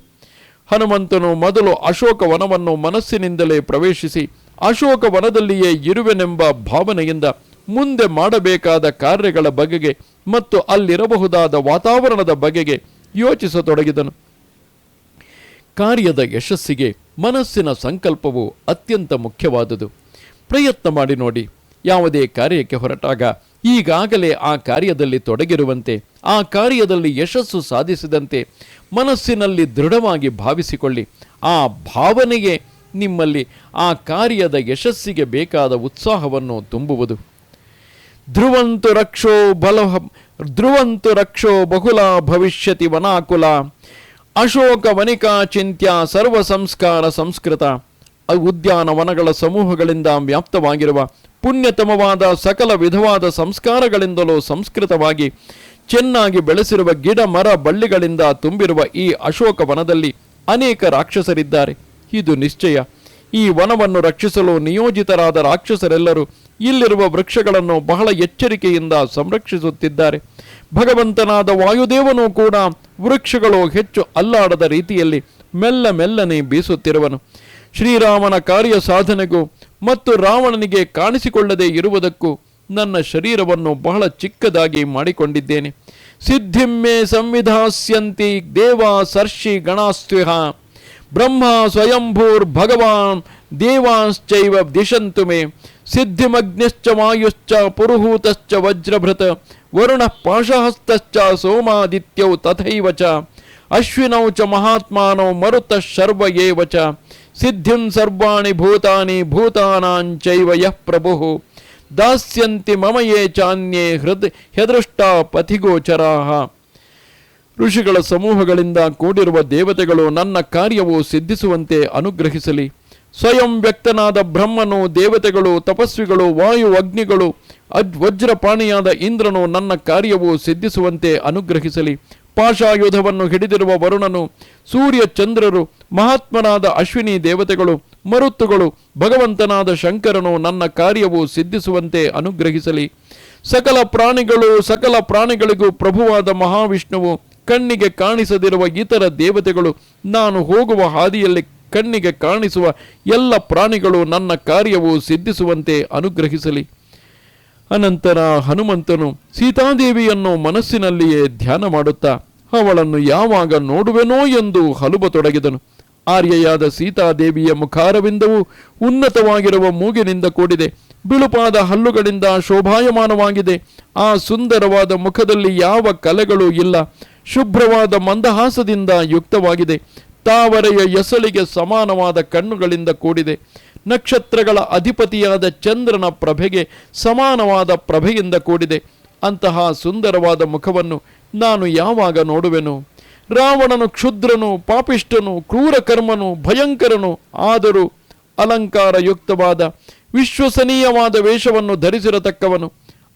ಹನುಮಂತನು ಮೊದಲು ಅಶೋಕ ವನವನ್ನು ಮನಸ್ಸಿನಿಂದಲೇ ಪ್ರವೇಶಿಸಿ ಅಶೋಕ ವನದಲ್ಲಿಯೇ ಇರುವೆನೆಂಬ ಭಾವನೆಯಿಂದ ಮುಂದೆ ಮಾಡಬೇಕಾದ ಕಾರ್ಯಗಳ ಬಗೆಗೆ ಮತ್ತು ಅಲ್ಲಿರಬಹುದಾದ ವಾತಾವರಣದ ಬಗೆಗೆ ಯೋಚಿಸತೊಡಗಿದನು. ಕಾರ್ಯದ ಯಶಸ್ಸಿಗೆ ಮನಸ್ಸಿನ ಸಂಕಲ್ಪವು ಅತ್ಯಂತ ಮುಖ್ಯವಾದುದು. ಪ್ರಯತ್ನ ಮಾಡಿ ನೋಡಿ. ಯಾವುದೇ ಕಾರ್ಯಕ್ಕೆ ಹೊರಟಾಗ ಈಗಾಗಲೇ ಆ ಕಾರ್ಯದಲ್ಲಿ ತೊಡಗಿರುವಂತೆ, ಆ ಕಾರ್ಯದಲ್ಲಿ ಯಶಸ್ಸು ಸಾಧಿಸಿದಂತೆ ಮನಸ್ಸಿನಲ್ಲಿ ದೃಢವಾಗಿ ಭಾವಿಸಿಕೊಳ್ಳಿ. ಆ ಭಾವನೆಗೆ ನಿಮ್ಮಲ್ಲಿ ಆ ಕಾರ್ಯದ ಯಶಸ್ಸಿಗೆ ಬೇಕಾದ ಉತ್ಸಾಹವನ್ನು ತುಂಬುವುದು. ಧ್ರುವಂತು ರಕ್ಷೋ ಬಲ, ಧ್ರುವಂತು ರಕ್ಷೋ ಬಹುಲ ಭವಿಷ್ಯತಿ ವನಾಕುಲ. ಅಶೋಕ ವನಿಕಾ ಚಿಂತ್ಯ ಸರ್ವ ಸಂಸ್ಕಾರ ಸಂಸ್ಕೃತ. ಉದ್ಯಾನವನಗಳ ಸಮೂಹಗಳಿಂದ ವ್ಯಾಪ್ತವಾಗಿರುವ ಪುಣ್ಯತಮವಾದ ಸಕಲ ವಿಧವಾದ ಸಂಸ್ಕಾರಗಳಿಂದಲೂ ಸಂಸ್ಕೃತವಾಗಿ ಚೆನ್ನಾಗಿ ಬೆಳೆಸಿರುವ ಗಿಡ ಮರ ಬಳ್ಳಿಗಳಿಂದ ತುಂಬಿರುವ ಈ ಅಶೋಕ ವನದಲ್ಲಿ ಅನೇಕ ರಾಕ್ಷಸರಿದ್ದಾರೆ. ಇದು ನಿಶ್ಚಯ. ಈ ವನವನ್ನು ರಕ್ಷಿಸಲು ನಿಯೋಜಿತರಾದ ರಾಕ್ಷಸರೆಲ್ಲರೂ ಇಲ್ಲಿರುವ ವೃಕ್ಷಗಳನ್ನು ಬಹಳ ಎಚ್ಚರಿಕೆಯಿಂದ ಸಂರಕ್ಷಿಸುತ್ತಿದ್ದಾರೆ. ಭಗವಂತನಾದ ವಾಯುದೇವನು ಕೂಡ ವೃಕ್ಷಗಳು ಹೆಚ್ಚು ಅಲ್ಲಾಡದ ರೀತಿಯಲ್ಲಿ ಮೆಲ್ಲ ಮೆಲ್ಲನೆ ಬೀಸುತ್ತಿರುವನು. ಶ್ರೀರಾಮನ ಕಾರ್ಯ ಸಾಧನೆಗೂ ಮತ್ತು ರಾವಣನಿಗೆ ಕಾಣಿಸಿಕೊಳ್ಳದೆ ಇರುವುದಕ್ಕೂ ನನ್ನ ಶರೀರವನ್ನು ಬಹಳ ಚಿಕ್ಕದಾಗಿ ಮಾಡಿಕೊಂಡಿದ್ದೇನೆ. ಸಿದ್ಧಿಮ್ಮೆ ಸಂವಿಧಾಸ್ಯಂತಿ ದೇವ ಸರ್ಷಿ ಗಣಾಸ್ತ್ವಿಹ. ಬ್ರಹ್ಮ ಸ್ವಯಂಭೂರ್ ಭಗವಾನ್ ದೇವಾಂಶ್ಚೈವ ದಿಶಂತು ಮೇ. ಸಿದ್ಧಿಮಗ್ನಿಶ್ಚ ವಾಯುಶ್ಚ ಪುರುಹೂತಶ್ಚ ವಜ್ರಭೃತ. ವರುಣ ಪಾಶಹಸ್ತಶ್ಚ ಸೋಮಾದಿತ್ಯೌ ತಥೈವ ಚ ಅಶ್ವಿನೌ ಚ ಮಹಾತ್ಮಾನೌ ಮರುತ ಶರ್ವ ಚ ಸಿದ್ಧಿಂ ಸರ್ವಾಣಿ ಭೂತಾನಿ ಭೂತಾನಾಂಚೈವ ಯಃ ಪ್ರಭು ದಾಸ್ಯಂತಿ ಮಮ ಯೇ ಚಾನ್ಯೇ ಹೃದ್ ಹೆದೃಷ್ಟ ಋಷಿಗಳ ಸಮೂಹಗಳಿಂದ ಕೂಡಿರುವ ದೇವತೆಗಳು ನನ್ನ ಕಾರ್ಯವು ಸಿದ್ಧಿಸುವಂತೆ ಅನುಗ್ರಹಿಸಲಿ. ಸ್ವಯಂ ವ್ಯಕ್ತನಾದ ಬ್ರಹ್ಮನು ದೇವತೆಗಳು, ತಪಸ್ವಿಗಳು, ವಾಯು ಅಗ್ನಿಗಳು ಅಜ್ ವಜ್ರಪಾಣಿಯಾದ ಇಂದ್ರನು ನನ್ನ ಕಾರ್ಯವು ಸಿದ್ಧಿಸುವಂತೆ ಅನುಗ್ರಹಿಸಲಿ. ಪಾಶಾಯುಧವನ್ನು ಹಿಡಿದಿರುವ ವರುಣನು ಸೂರ್ಯ ಚಂದ್ರರು, ಮಹಾತ್ಮನಾದ ಅಶ್ವಿನಿ ದೇವತೆಗಳು, ಮರುತ್ತುಗಳು, ಭಗವಂತನಾದ ಶಂಕರನು ನನ್ನ ಕಾರ್ಯವು ಸಿದ್ಧಿಸುವಂತೆ ಅನುಗ್ರಹಿಸಲಿ. ಸಕಲ ಪ್ರಾಣಿಗಳು, ಸಕಲ ಪ್ರಾಣಿಗಳಿಗೂ ಪ್ರಭುವಾದ ಮಹಾವಿಷ್ಣುವು ಕಣ್ಣಿಗೆ ಕಾಣಿಸದಿರುವ ಇತರ ದೇವತೆಗಳು, ನಾನು ಹೋಗುವ ಹಾದಿಯಲ್ಲಿ ಕಣ್ಣಿಗೆ ಕಾಣಿಸುವ ಎಲ್ಲ ಪ್ರಾಣಿಗಳು ನನ್ನ ಕಾರ್ಯವು ಸಿದ್ಧಿಸುವಂತೆ ಅನುಗ್ರಹಿಸಲಿ. ಅನಂತರ ಹನುಮಂತನು ಸೀತಾದೇವಿಯನ್ನು ಮನಸ್ಸಿನಲ್ಲಿಯೇ ಧ್ಯಾನ ಮಾಡುತ್ತಾ ಅವಳನ್ನು ಯಾವಾಗ ನೋಡುವೆನೋ ಎಂದು ಹಲುಬತೊಡಗಿದನು ಆರ್ಯೆಯಾದ ಸೀತಾದೇವಿಯ ಮುಖಾರವಿಂದವು ಉನ್ನತವಾಗಿರುವ ಮೂಗಿನಿಂದ ಕೂಡಿದೆ. ಬಿಳುಪಾದ ಹಲ್ಲುಗಳಿಂದ ಶೋಭಾಯಮಾನವಾಗಿದೆ. ಆ ಸುಂದರವಾದ ಮುಖದಲ್ಲಿ ಯಾವ ಕಲೆಗಳೂ ಇಲ್ಲ. ಶುಭ್ರವಾದ ಮಂದಹಾಸದಿಂದ ಯುಕ್ತವಾಗಿದೆ. ತಾವರೆಯ ಎಸಳಿಗೆ ಸಮಾನವಾದ ಕಣ್ಣುಗಳಿಂದ ಕೂಡಿದೆ. ನಕ್ಷತ್ರಗಳ ಅಧಿಪತಿಯಾದ ಚಂದ್ರನ ಪ್ರಭೆಗೆ ಸಮಾನವಾದ ಪ್ರಭೆಯಿಂದ ಕೂಡಿದೆ. ಅಂತಹ ಸುಂದರವಾದ ಮುಖವನ್ನು ನಾನು ಯಾವಾಗ ನೋಡುವೆನು? ರಾವಣನು ಕ್ಷುದ್ರನು, ಪಾಪಿಷ್ಠನು, ಕ್ರೂರಕರ್ಮನು, ಭಯಂಕರನು, ಆದರೂ ಅಲಂಕಾರಯುಕ್ತವಾದ, ವಿಶ್ವಸನೀಯವಾದ ವೇಷವನ್ನು ಧರಿಸಿರತಕ್ಕವನು.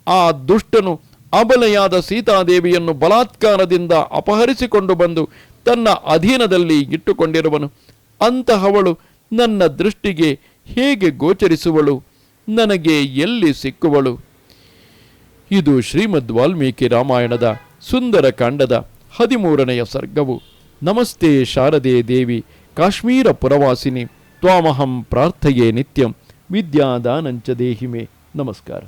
ಆ ದುಷ್ಟನು ಅಬಲೆಯಾದ ಸೀತಾದೇವಿಯನ್ನು ಬಲಾತ್ಕಾರದಿಂದ ಅಪಹರಿಸಿಕೊಂಡು ಬಂದು ತನ್ನ ಅಧೀನದಲ್ಲಿ ಇಟ್ಟುಕೊಂಡಿರುವನು. ಅಂತಹವಳು ನನ್ನ ದೃಷ್ಟಿಗೆ ಹೇಗೆ ಗೋಚರಿಸುವಳು? ನನಗೆ ಎಲ್ಲಿ ಸಿಕ್ಕುವಳು? ಇದು ಶ್ರೀಮದ್ ವಾಲ್ಮೀಕಿ ರಾಮಾಯಣದ ಸುಂದರ ಕಾಂಡದ ಹದಿಮೂರನೆಯ ಸರ್ಗವು. ನಮಸ್ತೆ ಶಾರದೆ ದೇವಿ, ಕಾಶ್ಮೀರ ಪುರವಾಸಿನಿ, ತ್ವಾಮಹಂ ಪ್ರಾರ್ಥಯೇ ನಿತ್ಯಂ, ವಿದ್ಯಾದಾನಂಚ ದೇಹಿಮೆ. ನಮಸ್ಕಾರ.